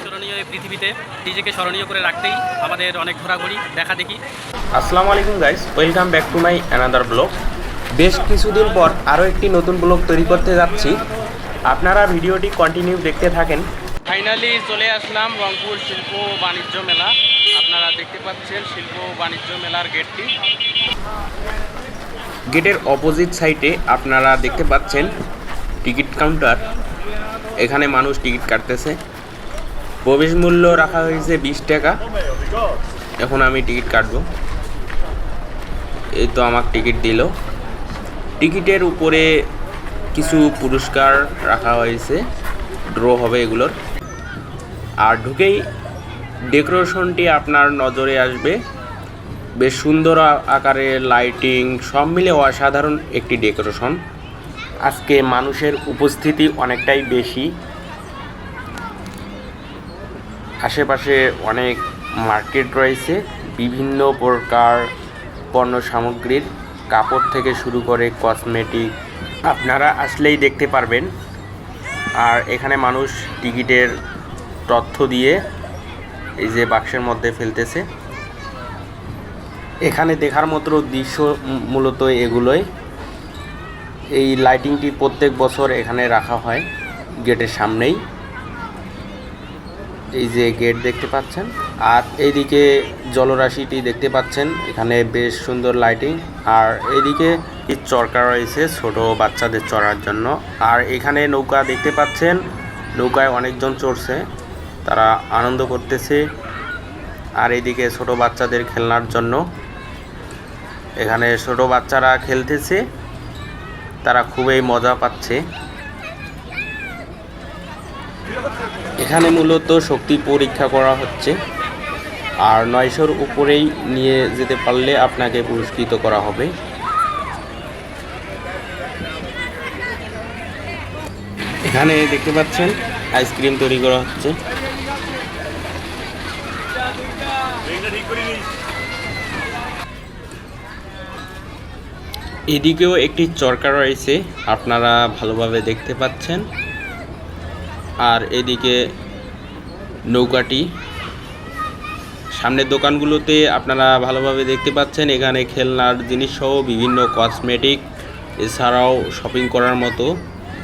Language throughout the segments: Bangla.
স্মরণীয় এই পৃথিবীতে নিজেকে স্মরণীয় করে রাখতেই আমাদের অনেক ঘোরাঘুরি দেখা দেখি। আসসালামু আলাইকুম guys welcome back to my another blog বেশ কিছুদিন পর আরও একটি নতুন ব্লগ তৈরি করতে যাচ্ছি। আপনারা ভিডিওটি কন্টিনিউ দেখতে থাকেন। ফাইনালি চলে আসলাম রংপুর শিল্প বাণিজ্য মেলা। আপনারা দেখতে পাচ্ছেন শিল্প বাণিজ্য মেলার গেটটি। গেটের অপোজিট সাইডে আপনারা দেখতে পাচ্ছেন টিকিট কাউন্টার এখানে মানুষ টিকিট কাটতেছে। প্রবেশ মূল্য রাখা হয়েছে বিশ টাকা। এখন আমি টিকিট কাটবো। এই তো আমার টিকিট দিল। টিকিটের উপরে কিছু পুরস্কার রাখা হয়েছে। ড্র হবে এগুলোর। আর ঢুকেই ডেকোরেশনটি আপনার নজরে আসবে। বেশ সুন্দর আকারে লাইটিং, সব মিলে অসাধারণ একটি ডেকোরেশন। আজকে মানুষের উপস্থিতি অনেকটাই বেশি। আশেপাশে অনেক মার্কেট রয়েছে, বিভিন্ন প্রকার পণ্য সামগ্রীর কাপড় থেকে শুরু করে কসমেটিক, আপনারা আসলেই দেখতে পারবেন। আর এখানে মানুষ টিকিটের তথ্য দিয়ে এই যে বাক্সের মধ্যে ফেলতেছে। এখানে দেখার মতো দৃশ্য মূলত এগুলোই। এই লাইটিংটি প্রত্যেক বছর এখানে রাখা হয় গেটের সামনেই। এই যে গেট দেখতে পাচ্ছেন, আর এইদিকে জলরাশিটি দেখতে পাচ্ছেন, এখানে বেশ সুন্দর লাইটিং আর এইদিকে এই চরকা রয়েছে ছোট বাচ্চাদের চড়ার জন্য। আর এখানে নৌকা দেখতে পাচ্ছেন, নৌকায় অনেকজন চড়ছে, তারা আনন্দ করতেছে। আর এইদিকে ছোট বাচ্চাদের খেলনার জন্য, এখানে ছোট বাচ্চারা খেলতেছে। তারা খুবই মজা পাচ্ছে। এখানে মূলত শক্তি পরীক্ষা করা হচ্ছে। আর নয়শোর উপরেই নিয়ে যেতে পারলে আপনাকে পুরস্কৃত করা হবে। এখানে দেখতে পাচ্ছেন, আইসক্রিম তৈরি করা হচ্ছে। এদিকেও একটি চরকা রয়েছে, আপনারা ভালোভাবে দেখতে পাচ্ছেন। আর এদিকে নৌকাটি। সামনের দোকানগুলোতে আপনারা ভালোভাবে দেখতে পাচ্ছেন, এখানে খেলনার জিনিসসহ বিভিন্ন কসমেটিক এছাড়াও শপিং করার মতো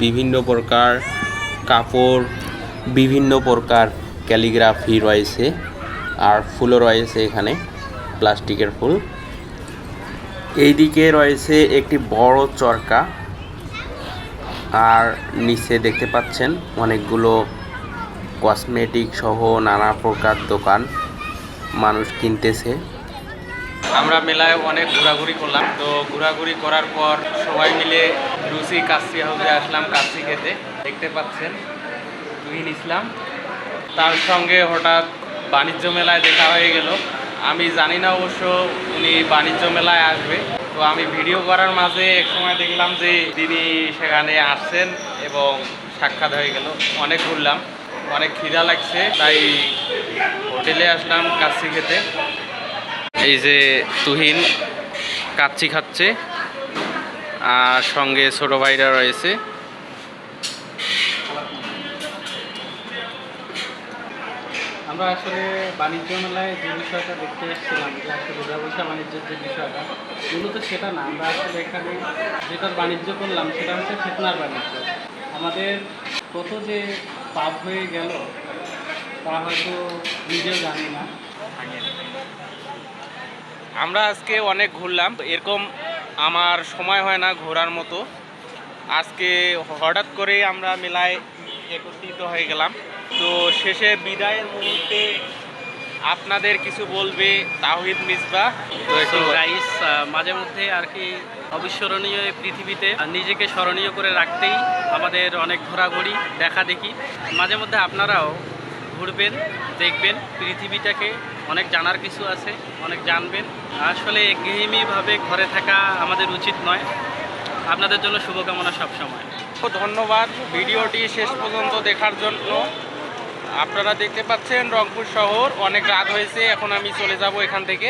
বিভিন্ন প্রকার কাপড়, বিভিন্ন প্রকার ক্যালিগ্রাফি রয়েছে, আর ফুলও রয়েছে এখানে, প্লাস্টিকের ফুল। এইদিকে রয়েছে একটি বড় চরকা। আর নিচে দেখতে পাচ্ছেন অনেকগুলো কসমেটিক সহ নানা প্রকার দোকান মানুষ কিনতেছে। আমরা মেলায় অনেক ঘোরাঘুরি করলাম। তো ঘোরাঘুরি করার পর সবাই মিলে রুচি কাচ্চি হাউসে আসলাম কাচ্চি খেতে। দেখতে পাচ্ছেন, তুহিন ইসলাম। তার সঙ্গে হঠাৎ বাণিজ্য মেলায় দেখা হয়ে গেল। আমি জানি না অবশ্য উনি বাণিজ্য মেলায় আসবে। তো আমি ভিডিও করার মাঝে এক সময় দেখলাম যে তিনি সেখানে আসছেন এবং সাক্ষাৎ হয়ে গেল। অনেক ঘুরলাম, অনেক খিদা লাগছে, তাই হোটেলে আসলাম কাচ্ছি খেতে। এই যে তুহিন কাচ্ছি খাচ্ছে, আর সঙ্গে ছোট ভাইরা রয়েছে। আমরা আসলে বাণিজ্য মেলায় যে বিষয়টা দেখতে এসেছিলাম, যে আসলে ব্যবসা বাণিজ্যের যে বিষয়টা, মূলত সেটা না। আমরা আসলে এখানে যেটার বাণিজ্য করলাম, সেটা হচ্ছে ফেতনার বাণিজ্য। আমাদের কত যে পাপ হয়ে গেল, তা হয়তো নিজেও জানি না। আমরা আজকে অনেক ঘুরলাম। এরকম আমার সময় হয় না ঘোরার মতো। আজকে হঠাৎ করে আমরা মেলায় একত্রিত হয়ে গেলাম। তো শেষে বিদায়ের মুহূর্তে আপনাদের কিছু বলবে তাহিদ মিসবা রাইস মাঝে মধ্যে আর কি অবিস্মরণীয় পৃথিবীতে নিজেকে স্মরণীয় করে রাখতেই আমাদের অনেক ঘোরাঘুরি দেখা দেখি। মাঝে মধ্যে আপনারাও ঘুরবেন দেখবেন পৃথিবীটাকে অনেক জানার কিছু আছে অনেক জানবেন। আসলে গৃহিণীভাবে ঘরে থাকা আমাদের উচিত নয়। আপনাদের জন্য শুভকামনা সবসময়। ধন্যবাদ ভিডিওটি শেষ পর্যন্ত দেখার জন্য। আপনারা দেখতে পাচ্ছেন রংপুর শহর। অনেক রাত হয়েছে এখন আমি চলে যাব এখান থেকে।